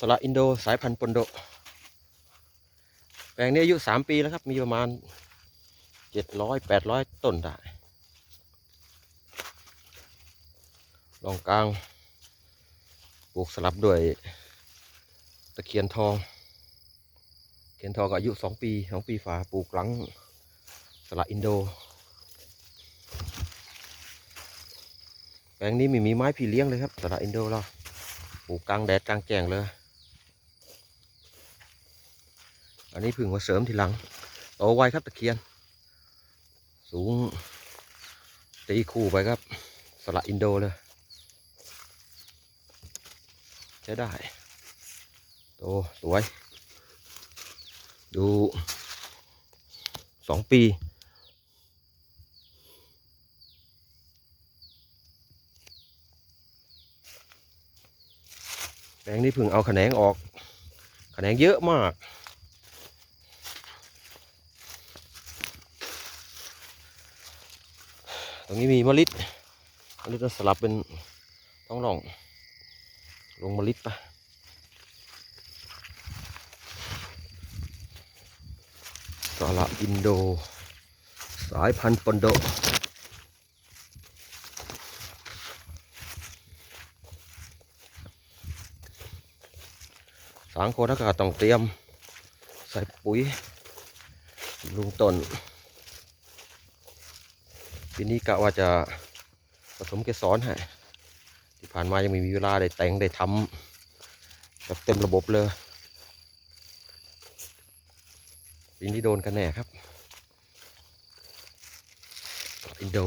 สละอินโดสายพันธุ์ปนโด แปลงนี้อายุสามปีแล้วครับ มีประมาณเจ็ดร้อยแปดร้อยต้นได้ลองกลางปลูกสลับด้วยตะเคียนทองตะเคียนทองก็อายุสองปีสองปีฝาปลูกหลังสละอินโด แปลงนี้ไม่มีไม้พี่เลี้ยงเลยครับสละอินโดเราปลูกกลางแดดกลางแจ้งเลย อันนี้พึ่งมาเสริมทีหลังโตไวครับตะเคียน สูง ตีคู่ไปครับ สละอินโดเลย ใช้ได้ โตสวย ดูสองปีแปลงนี้พึ่งเอาแขนงออก แขนงเยอะมาก ตรงนี้มีมะลิดมะลิดจะสลับเป็นท้องร่อง ลงมะลิดไปสละอินโด สายพันธุ์ปนโดสางคนถ้าก็ต้องเตรียม ใส่ปุ๋ยลุงต้น ปีนี้กะว่าจะผสมเกสรให้ที่ผ่านมายังไม่มีเวลาได้แต่งได้ทำแบบเต็มระบบเลยปีนี้โดนกันแน่ครับอินโด